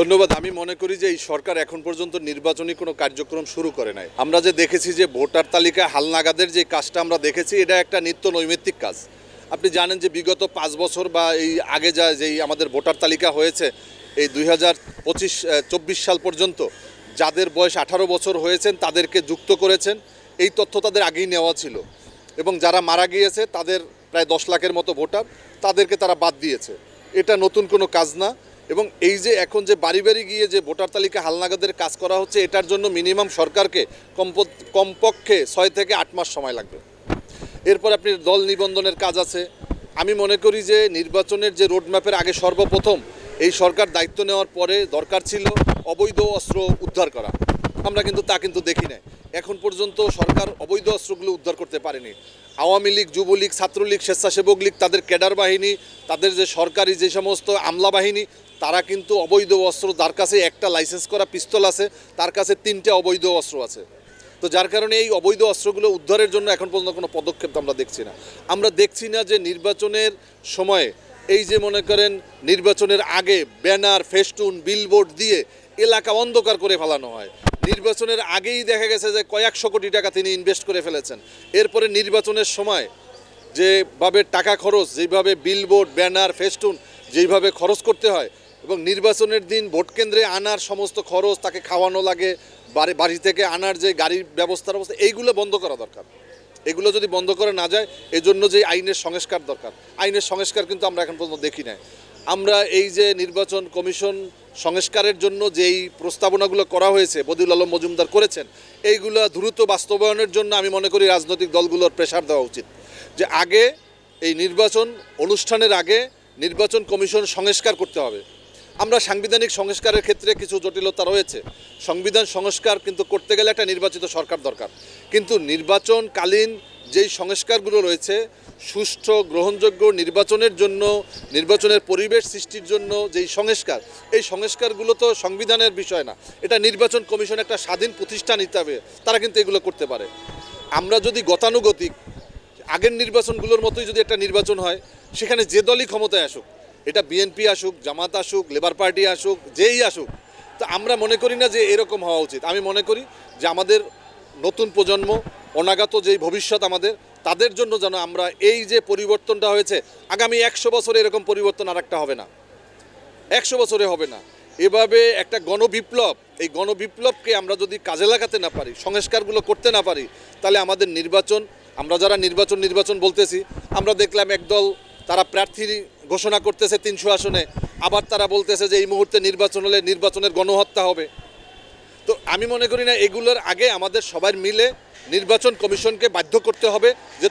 ধন্যবাদ। আমি মনে করি যে এই সরকার এখন পর্যন্ত নির্বাচনী কোনো কার্যক্রম শুরু করে নাই। আমরা যে দেখেছি যে ভোটার তালিকায় হালনাগাদের যে কাজটা আমরা দেখেছি, এটা একটা নিত্য নৈমিত্তিক কাজ। আপনি জানেন যে বিগত পাঁচ বছর বা এই আগে যা যেই আমাদের ভোটার তালিকা হয়েছে, এই দুই হাজার পঁচিশ চব্বিশ সাল পর্যন্ত যাদের বয়স আঠারো বছর হয়েছেন, তাদেরকে যুক্ত করেছেন। এই তথ্য তাদের আগেই নেওয়া ছিল। এবং যারা মারা গিয়েছে, তাদের প্রায় দশ লাখের মতো ভোটার, তাদেরকে তারা বাদ দিয়েছে। এটা নতুন কোনো কাজ না। এবং এই যে এখন যে বাড়ি বাড়ি গিয়ে যে ভোটার তালিকা হালনাগাদের কাজ করা হচ্ছে, এটার জন্য মিনিমাম সরকারকে কমপ- কমপক্ষে ছয় থেকে আট মাস সময় লাগবে। এরপর আপনি দল নিবন্ধনের কাজ আছে। আমি মনে করি যে নির্বাচনের যে রোডম্যাপের আগে সর্বপ্রথম এই সরকার দায়িত্ব নেওয়ার পরে দরকার ছিল অবৈধ অস্ত্র উদ্ধার করা। আমরা কিন্তু তা কিন্তু দেখি নাই। এখন পর্যন্ত সরকার অবৈধ অস্ত্রগুলো উদ্ধার করতে পারেনি। আওয়ামী লীগ, যুবলীগ, ছাত্রলীগ, স্বেচ্ছাসেবক লীগ, তাদের ক্যাডার বাহিনী, তাদের যে সরকারি যে সমস্ত আমলা বাহিনী তারা কিন্তু অবৈধ অস্ত্র তার কাছে একটা লাইসেন্স করা পিস্তল আছে, তার কাছে তিনটে অবৈধ অস্ত্র আছে। তো যার কারণে এই অবৈধ অস্ত্রগুলো উদ্ধারের জন্য এখন পর্যন্ত কোনো পদক্ষেপ আমরা দেখছি না। আমরা দেখছি না যে নির্বাচনের সময়ে এই যে মনে করেন নির্বাচনের আগে ব্যানার, ফেস্টুন বিলবোর্ড দিয়ে এলাকা অন্ধকার করে ফেলানো হয়। নির্বাচনের আগেই দেখা গেছে যে কয়েকশো কোটি টাকা তিনি ইনভেস্ট করে ফেলেছেন। এরপরে নির্বাচনের সময় যেভাবে টাকা খরচ, যেভাবে বিলবোর্ড ব্যানার, ফেস্টুন, যেইভাবে খরচ করতে হয় এবং নির্বাচনের দিন ভোট কেন্দ্রে আনার সমস্ত খরচ তাকে খাওয়ানো লাগে, বাড়ি বাড়ি থেকে আনার যে গাড়ির ব্যবস্থার অবস্থা, এইগুলো বন্ধ করা দরকার। এগুলো যদি বন্ধ করে না যায়, এজন্য যে আইনের সংস্কার দরকার। আইনের সংস্কার কিন্তু আমরা এখন পর্যন্ত দেখি নাই। আমরা এই যে নির্বাচন কমিশন সংস্কারের জন্য যেই প্রস্তাবনাগুলো করা হয়েছে, বদিউল আলম মজুমদার করেছেন, এইগুলো দ্রুত বাস্তবায়নের জন্য আমি মনে করি রাজনৈতিক দলগুলোর প্রেশার দেওয়া উচিত। যে আগে এই নির্বাচন অনুষ্ঠানের আগে নির্বাচন কমিশন সংস্কার করতে হবে। আমরা সাংবিধানিক সংস্কারের ক্ষেত্রে কিছু জটিলতা রয়েছে। সংবিধান সংস্কার কিন্তু করতে গেলে একটা নির্বাচিত সরকার দরকার। কিন্তু নির্বাচনকালীন যেই সংস্কারগুলো রয়েছে, সুষ্ঠু, গ্রহণযোগ্য নির্বাচনের জন্য, নির্বাচনের পরিবেশ সৃষ্টির জন্য যেই সংস্কার, এই সংস্কারগুলো তো সংবিধানের বিষয় না। এটা নির্বাচন কমিশন একটা স্বাধীন প্রতিষ্ঠান হিসাবে তারা কিন্তু এগুলো করতে পারে। আমরা যদি গতানুগতিক, আগের নির্বাচনগুলোর মতোই যদি একটা নির্বাচন হয়, সেখানে যে দলই ক্ষমতায় আসুক এটা বিএনপি আসুক, জামাত আসুক লেবার পার্টি আসুক, যেই আসুক, তো আমরা মনে করি না যে এরকম হওয়া উচিত। আমি মনে করি যে আমাদের নতুন প্রজন্ম, অনাগত যেই ভবিষ্যৎ আমাদের, তাদের জন্য যেন আমরা এই যে পরিবর্তনটা হয়েছে, আগামী একশো বছরে এরকম পরিবর্তন আর একটা হবে না। একশো বছরে হবে না। এভাবে একটা গণবিপ্লব, এই গণবিপ্লবকে আমরা যদি কাজে লাগাতে না পারি, সংস্কারগুলো করতে না পারি, তাহলে আমাদের নির্বাচন, আমরা যারা নির্বাচন নির্বাচন বলতেছি, আমরা দেখলাম একদল তারা প্রার্থী ঘোষণা করতেছে তিনশো আসনে। আবার তারা বলতেছে যে এই মুহূর্তে নির্বাচন হলে নির্বাচনের গণহত্যা হবে। তো আমি মনে করি না, এগুলোর আগে আমাদের সবার মিলে নির্বাচন কমিশনকে বাধ্য করতে হবে যে